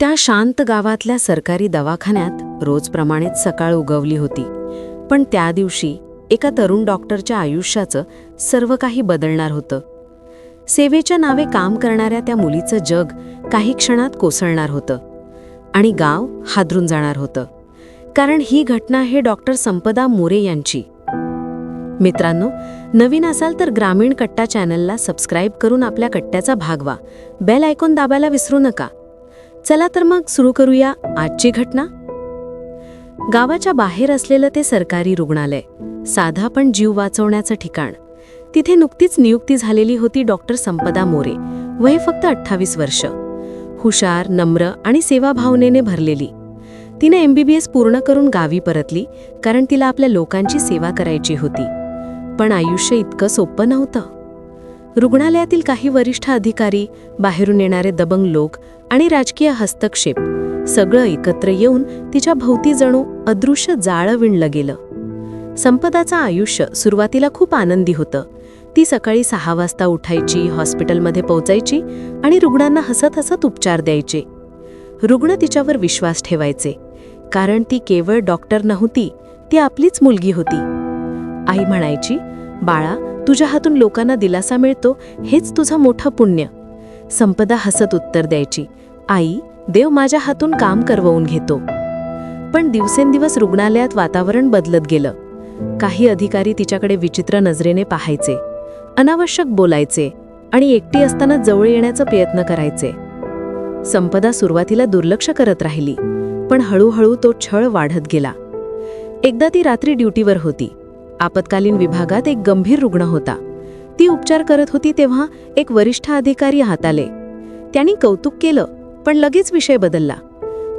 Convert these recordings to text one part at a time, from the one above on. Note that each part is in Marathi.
त्या शांत गावातल्या सरकारी दवाखान्यात रोजप्रमाणेच सकाळ उगवली होती. पण त्या दिवशी एका तरुण डॉक्टरच्या आयुष्याचं सर्व काही बदलणार होतं. सेवेच्या नावे काम करणाऱ्या त्या मुलीचं जग काही क्षणात कोसळणार होतं आणि गाव हादरून जाणार होतं. कारण ही घटना हे डॉक्टर संपदा मोरे यांची. मित्रांनो नवीन असाल तर ग्रामीण कट्टा चॅनलला सबस्क्राईब करून आपल्या कट्ट्याचा भाग व्हा. बेल आयकॉन दाबायला विसरू नका. चला तर मग सुरू करूया आजची घटना. गावाच्या बाहेर असलेलं ते सरकारी रुग्णालय साधा पण जीव वाचवण्याचं ठिकाण. तिथे नुकतीच नियुक्ती झालेली होती डॉक्टर संपदा मोरे वय फक्त अठ्ठावीस वर्ष. हुशार नम्र आणि सेवाभावनेने भरलेली. तिने एमबीबीएस पूर्ण करून गावी परतली कारण तिला आपल्या लोकांची सेवा करायची होती. पण आयुष्य इतकं सोपं नव्हतं. रुग्णालयातील काही वरिष्ठ अधिकारी बाहेरून येणारे दबंग लोक आणि राजकीय हस्तक्षेप सगळं एकत्र येऊन तिच्या भोवती जणू अदृश्य जाळं विणलं गेलं. संपदाचं आयुष्य सुरुवातीला खूप आनंदी होतं. ती सकाळी सहा वाजता उठायची हॉस्पिटलमध्ये पोहोचायची आणि रुग्णांना हसत हसत उपचार द्यायचे. रुग्ण तिच्यावर विश्वास ठेवायचे. कारण ती केवळ डॉक्टर नव्हती ती आपलीच मुलगी होती. आई म्हणायची बाळा तुझ्या हातून लोकांना दिलासा मिळतो हेच तुझा मोठा पुण्य. संपदा हसत उत्तर द्यायची आई देव माझ्या हातून काम करवून घेतो. पण दिवसेंदिवस रुग्णालयात वातावरण बदलत गेलं. काही अधिकारी तिच्याकडे विचित्र नजरेने पाहायचे अनावश्यक बोलायचे आणि एकटी असताना जवळ येण्याचा प्रयत्न करायचे. संपदा सुरुवातीला दुर्लक्ष करत राहिली पण हळूहळू तो छळ वाढत गेला. एकदा ती रात्री ड्युटीवर होती. आपत्कालीन विभागात एक गंभीर रुग्ण होता. ती उपचार करत होती तेव्हा एक वरिष्ठ अधिकारी हाताले त्यांनी कौतुक केलं पण लगेच विषय बदलला.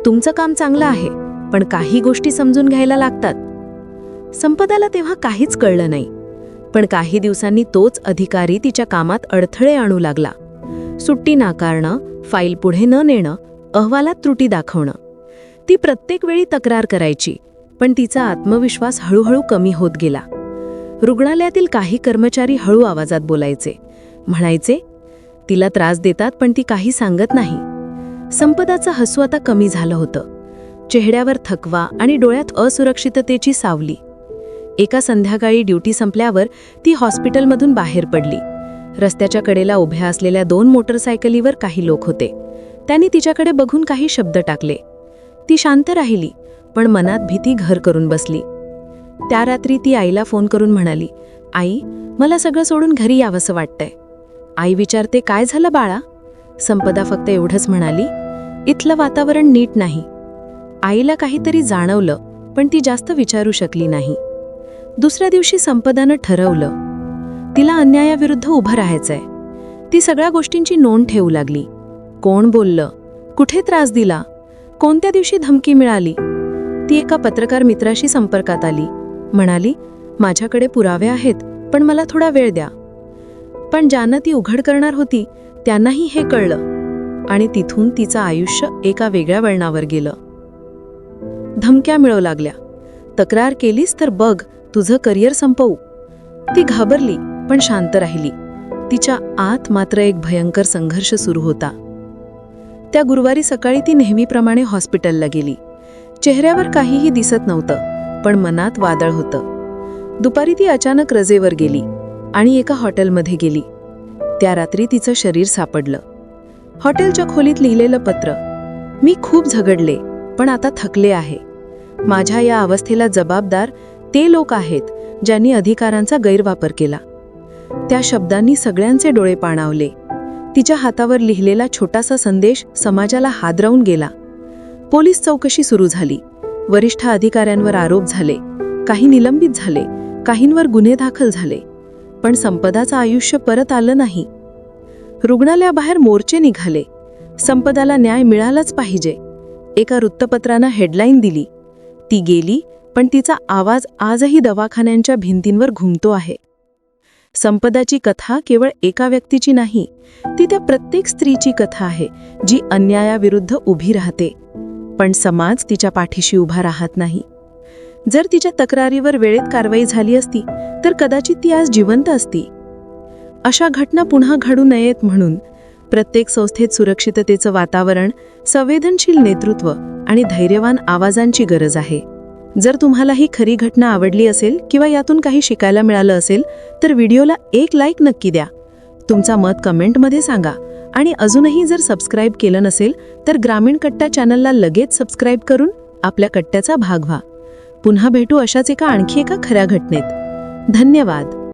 तुमचं काम चांगलं आहे पण काही गोष्टी समजून घ्यायला लागतात. संपदाला तेव्हा काहीच कळलं नाही. पण काही दिवसांनी तोच अधिकारी तिच्या कामात अडथळे आणू लागला. सुट्टी नाकारणं फाईल पुढे न नेणं अहवालात त्रुटी दाखवणं. ती प्रत्येक वेळी तक्रार करायची पण तिचा आत्मविश्वास हळूहळू कमी होत गेला. रुग्णालयातील काही कर्मचारी हळू आवाजात बोलायचे. म्हणायचे तिला त्रास देतात पण ती काही सांगत नाही. संपदाचं हसू आता कमी झालं होतं. चेहऱ्यावर थकवा आणि डोळ्यात असुरक्षिततेची सावली. एका संध्याकाळी ड्युटी संपल्यावर ती हॉस्पिटलमधून बाहेर पडली. रस्त्याच्या कडेला उभ्या असलेल्या दोन मोटरसायकलीवर काही लोक होते. त्यांनी तिच्याकडे बघून काही शब्द टाकले. ती शांत राहिली पण मनात भीती घर करून बसली. त्या रात्री ती आईला फोन करून म्हणाली आई मला सगळं सोडून घरी यावंसं वाटतंय. आई विचारते काय झालं बाळा? संपदा फक्त एवढंच म्हणाली इथलं वातावरण नीट नाही. आईला काहीतरी जाणवलं पण ती जास्त विचारू शकली नाही. दुसऱ्या दिवशी संपदानं ठरवलं तिला अन्यायाविरुद्ध उभं राहायचंय. ती सगळ्या गोष्टींची नोंद ठेवू लागली. कोण बोललं? कुठे त्रास दिला? कोणत्या दिवशी धमकी मिळाली? ती एका पत्रकार मित्राशी संपर्कात आली. म्हणाली माझ्याकडे पुरावे आहेत पण मला थोडा वेळ द्या. पण ज्यांना ती उघड करणार होती त्यांनाही हे कळलं आणि तिथून तिचं आयुष्य एका वेगळ्या वळणावर गेलं. धमक्या मिळू लागल्या तक्रार केलीस तर बघ तुझं करिअर संपवू. ती घाबरली पण शांत राहिली. तिच्या आत मात्र एक भयंकर संघर्ष सुरू होता. त्या गुरुवारी सकाळी ती नेहमीप्रमाणे हॉस्पिटलला गेली. चेहऱ्यावर काहीही दिसत नव्हतं. पण मनात वादळ होतं. दुपारी ती अचानक रजेवर गेली आणि एका हॉटेलमध्ये गेली. त्या रात्री तिचं शरीर सापडलं. हॉटेलच्या खोलीत लिहिलेलं पत्र मी खूप झगडले पण आता थकले आहे. माझ्या या अवस्थेला जबाबदार ते लोक आहेत ज्यांनी अधिकारांचा गैरवापर केला. त्या शब्दांनी सगळ्यांचे डोळे पाणावले. तिच्या हातावर लिहिलेला छोटासा संदेश समाजाला हादरवून गेला. पोलीस चौकशी सुरू झाली. वरिष्ठ अधिकाऱ्यांवर आरोप झाले. काही निलंबित झाले. काहींवर गुन्हे दाखल झाले. पण संपदाचं आयुष्य परत आलं नाही. रुग्णालयाबाहेर मोर्चे निघाले. संपदाला न्याय मिळालाच पाहिजे. एका वृत्तपत्रानं हेडलाईन दिली. ती गेली पण तिचा आवाज आजही दवाखान्यांच्या भिंतींवर घुमतो आहे. संपदाची कथा केवळ एका व्यक्तीची नाही ती त्या प्रत्येक स्त्रीची कथा आहे जी अन्यायाविरुद्ध उभी राहते. पण समाज तिच्या पाठीशी उभा राहत नाही. जर तिच्या तक्रारीवर वेळेत कारवाई झाली असती तर कदाचित ती आज जिवंत असती. अशा घटना पुन्हा घडू नयेत म्हणून प्रत्येक संस्थेत सुरक्षिततेचं वातावरण संवेदनशील नेतृत्व आणि धैर्यवान आवाजांची गरज आहे. जर तुम्हाला ही खरी घटना आवडली असेल किंवा यातून काही शिकायला मिळालं असेल तर व्हिडिओला एक लाईक नक्की द्या. तुमचा मत कमेंटमध्ये सांगा. आणि अजूनही जर सबस्क्राईब केलं नसेल तर ग्रामीण कट्टा चॅनलला लगेच सबस्क्राईब करून आपल्या कट्ट्याचा भाग व्हा. पुन्हा भेटू अशाच एका आणखी एका खऱ्या घटनेत. धन्यवाद.